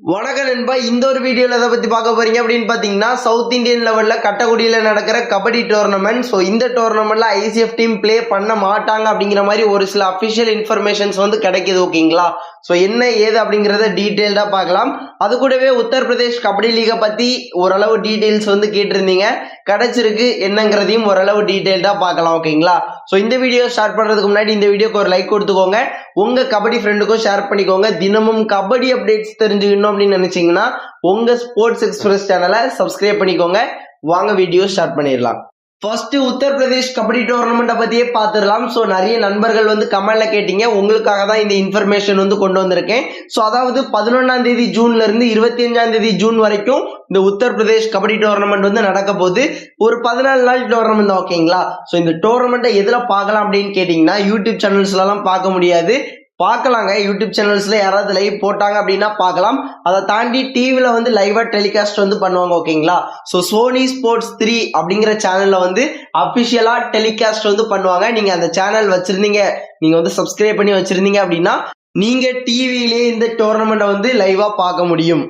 வணக்கம் நண்பா இந்த ஒரு வீடியோவில் எதை பற்றி பார்க்க போறீங்க அப்படின்னு பார்த்தீங்கன்னா சவுத் இந்தியன் லெவலில் கட்டக்குடியில் நடக்கிற கபடி டோர்னமெண்ட் ஸோ இந்த டோர்னமெண்ட்டில் ஐசிஎஃப் டீம் ப்ளே பண்ண மாட்டாங்க அப்படிங்கிற மாதிரி ஒரு சில அஃபிஷியல் இன்ஃபர்மேஷன்ஸ் வந்து கிடைக்கிது ஓகேங்களா? ஸோ என்ன ஏது அப்படிங்கிறத டீட்டெயில்டாக பார்க்கலாம். அது கூடவே உத்தரப்பிரதேஷ் கபடி லீகை பற்றி ஓரளவு டீட்டெயில்ஸ் வந்து கேட்டிருந்தீங்க. கிடைச்சிருக்கு என்னங்கிறதையும் ஓரளவு டீட்டெயில்டாக பார்க்கலாம் ஓகேங்களா? ஸோ இந்த வீடியோ ஸ்டார்ட் பண்ணுறதுக்கு முன்னாடி இந்த வீடியோக்கு ஒரு லைக் கொடுத்துக்கோங்க. உங்கள் கபடி ஃப்ரெண்டுக்கும் ஷேர் பண்ணிக்கோங்க. தினமும் கபடி அப்டேட்ஸ் தெரிஞ்சுக்கணும் அப்படின்னு நினச்சிங்கன்னா உங்கள் ஸ்போர்ட்ஸ் எக்ஸ்பிரஸ் சேனலை சப்ஸ்கிரைப் பண்ணிக்கோங்க. வாங்க வீடியோ ஸ்டார்ட் பண்ணிடலாம். ஃபர்ஸ்ட் உத்தரப்பிரதேஷ் கபடி டோர்னமெண்ட்டை பத்தியே பார்த்துடலாம். ஸோ நிறைய நண்பர்கள் வந்து கமெண்ட்ல கேட்டீங்க. உங்களுக்காக தான் இந்த இன்ஃபர்மேஷன் வந்து கொண்டு வந்திருக்கேன். ஸோ அதாவது பதினொன்றாம் தேதி ஜூன்ல இருந்து இருபத்தி அஞ்சாம் தேதி ஜூன் வரைக்கும் இந்த உத்தரப்பிரதேஷ் கபடி டோர்னமெண்ட் வந்து நடக்க போகுது. ஒரு பதினாலு நாள் டோர்னமெண்ட் தான் ஓகேங்களா ஸோ இந்த டோர்னமெண்ட்டை எதில் பார்க்கலாம் அப்படின்னு கேட்டிங்கன்னா யூடியூப் சேனல்ஸ்லலாம் பார்க்க முடியாது. பார்க்கலாங்க. யூடியூப் சேனல்ஸ்ல யாராவது லைவ் போட்டாங்க அப்படின்னா பார்க்கலாம். அதை தாண்டி டிவியில் வந்து லைவா டெலிகாஸ்ட் வந்து பண்ணுவாங்க ஓகேங்களா? ஸோ சோனி ஸ்போர்ட்ஸ் த்ரீ அப்படிங்கிற சேனல்ல வந்து அஃபிஷியலாக டெலிகாஸ்ட் வந்து பண்ணுவாங்க. நீங்க அந்த சேனல் வச்சிருந்தீங்க நீங்க வந்து சப்ஸ்கிரைப் பண்ணி வச்சிருந்தீங்க அப்படின்னா நீங்க டிவியிலே இந்த டோர்னமெண்ட்டை வந்து லைவா பார்க்க முடியும்.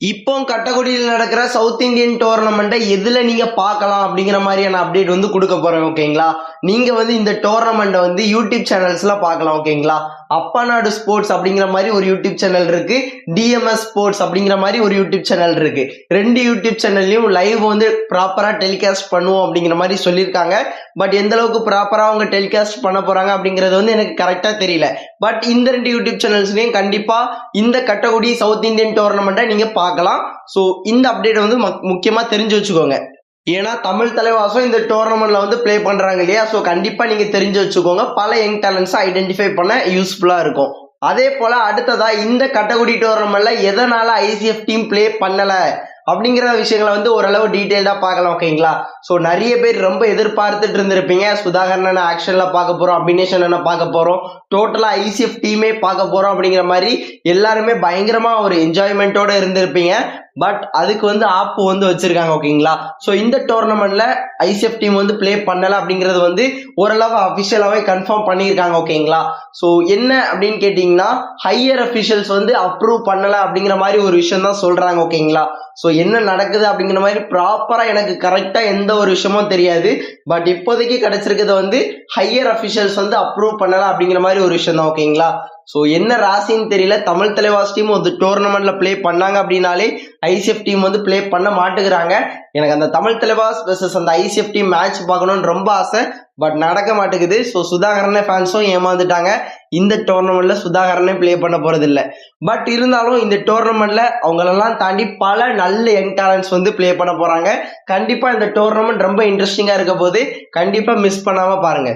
இப்போ கட்டக்குடியில் நடக்கிற சவுத் இந்தியன் டோர்னமெண்ட்டை எதுல நீங்க பார்க்கலாம் அப்படிங்கிற மாதிரியான அப்டேட் வந்து கொடுக்க போறேன் ஓகேங்களா? நீங்க வந்து இந்த டோர்னமெண்ட்டை வந்து யூடியூப் சேனல்ஸ்ல பார்க்கலாம் ஓகேங்களா அப்பா நாடு ஸ்போர்ட்ஸ் அப்படிங்கிற மாதிரி ஒரு யூடியூப் சேனல் இருக்கு. டிஎம்எஸ் ஸ்போர்ட்ஸ் அப்படிங்கிற மாதிரி ஒரு யூடியூப் சேனல் இருக்கு. ரெண்டு யூடியூப் சேனல்லையும் லைவ் வந்து ப்ராப்பரா டெலிகாஸ்ட் பண்ணுவோம் அப்படிங்கிற மாதிரி சொல்லியிருக்காங்க. பட் எந்த அளவுக்கு ப்ராப்பரா அவங்க டெலிகாஸ்ட் பண்ண போறாங்க அப்படிங்கிறது வந்து எனக்கு கரெக்டா தெரியல. பட் இந்த ரெண்டு யூடியூப் சேனல்ஸ்லயும் கண்டிப்பா இந்த கட்டக்குடி சவுத் இந்தியன் டோர்னமெண்ட்டை நீங்க பார்க்கலாம். ஸோ இந்த அப்டேட் வந்து மக்- முக்கியமா தெரிஞ்சு வச்சுக்கோங்க. ஏன்னா தமிழ் தலைவாசம் இந்த டோர்னமெண்ட்ல வந்து ப்ளே பண்றாங்க இல்லையா? ஸோ கண்டிப்பா நீங்க தெரிஞ்சு வச்சுக்கோங்க. பல யங் டேலண்ட்ஸை ஐடென்டிஃபை பண்ண யூஸ்ஃபுல்லா இருக்கும். அதே போல அடுத்ததா இந்த கட்டக்குடி டோர்னமெண்ட்ல எதனால ஐசிஎஃப் டீம் ப்ளே பண்ணல அப்படிங்கிற விஷயங்களை வந்து ஓரளவு டீட்டெயில்டாக பார்க்கலாம் ஓகேங்களா ஸோ நிறைய பேர் ரொம்ப எதிர்பார்த்துட்டு இருந்திருப்பீங்க. சுதாகரன் ஆக்ஷனில் பார்க்க போகிறோம் அபினேஷன் என்ன பார்க்க போகிறோம் டோட்டலாக ஐசிஎஃப் டீமே பார்க்க போகிறோம் அப்படிங்கிற மாதிரி எல்லாருமே பயங்கரமாக ஒரு என்ஜாய்மெண்ட்டோட இருந்திருப்பீங்க. பட் அதுக்கு வந்து ஆப் வந்து வச்சிருக்காங்க ஓகேங்களா ஸோ இந்த டோர்னமெண்ட்ல ஐசிஎஃப் டீம் வந்து ப்ளே பண்ணல அப்படிங்கிறது வந்து ஓரளவு அஃபிஷியலாகவே கன்ஃபார்ம் பண்ணியிருக்காங்க ஓகேங்களா ஸோ என்ன அப்படின்னு கேட்டிங்கன்னா ஹையர் அஃபிஷியல்ஸ் வந்து அப்ரூவ் பண்ணல அப்படிங்கிற மாதிரி ஒரு விஷயம் தான் சொல்றாங்க ஓகேங்களா ஸோ என்ன நடக்குது அப்படிங்கிற மாதிரி ப்ராப்பராக எனக்கு கரெக்டாக எந்த ஒரு விஷயமும் தெரியாது. பட் இப்போதைக்கு கிடைச்சிருக்கிறது வந்து ஹையர் அஃபிஷியல்ஸ் வந்து அப்ரூவ் பண்ணலை அப்படிங்கிற மாதிரி ஒரு விஷயம் தான் ஓகேங்களா ஸோ என்ன ராசின்னு தெரியல. தமிழ் தலைவாஸ் டீம் வந்து டோர்னமெண்ட்ல ப்ளே பண்ணாங்க அப்படின்னாலே ஐசிஎஃப் டீம் வந்து ப்ளே பண்ண மாட்டேங்கிறாங்க எனக்கு அந்த தமிழ் தலைவாஸ் வெர்சஸ் அந்த ஐசிஎஃப் டீம் மேட்ச் பார்க்கணும்னு ரொம்ப ஆசை. பட் நடக்க மாட்டேங்குது. ஸோ சுதாகரனே ஃபேன்ஸும் ஏமாந்துட்டாங்க. இந்த டோர்னமெண்ட்ல சுதாகரனே ப்ளே பண்ண போறது பட் இருந்தாலும் இந்த டோர்னமெண்ட்ல அவங்களெல்லாம் தாண்டி பல நல்ல யங் டேலண்ட்ஸ் வந்து ப்ளே பண்ண போறாங்க. கண்டிப்பா இந்த டோர்னமெண்ட் ரொம்ப இன்ட்ரெஸ்டிங்கா இருக்க போது கண்டிப்பா மிஸ் பண்ணாம பாருங்க.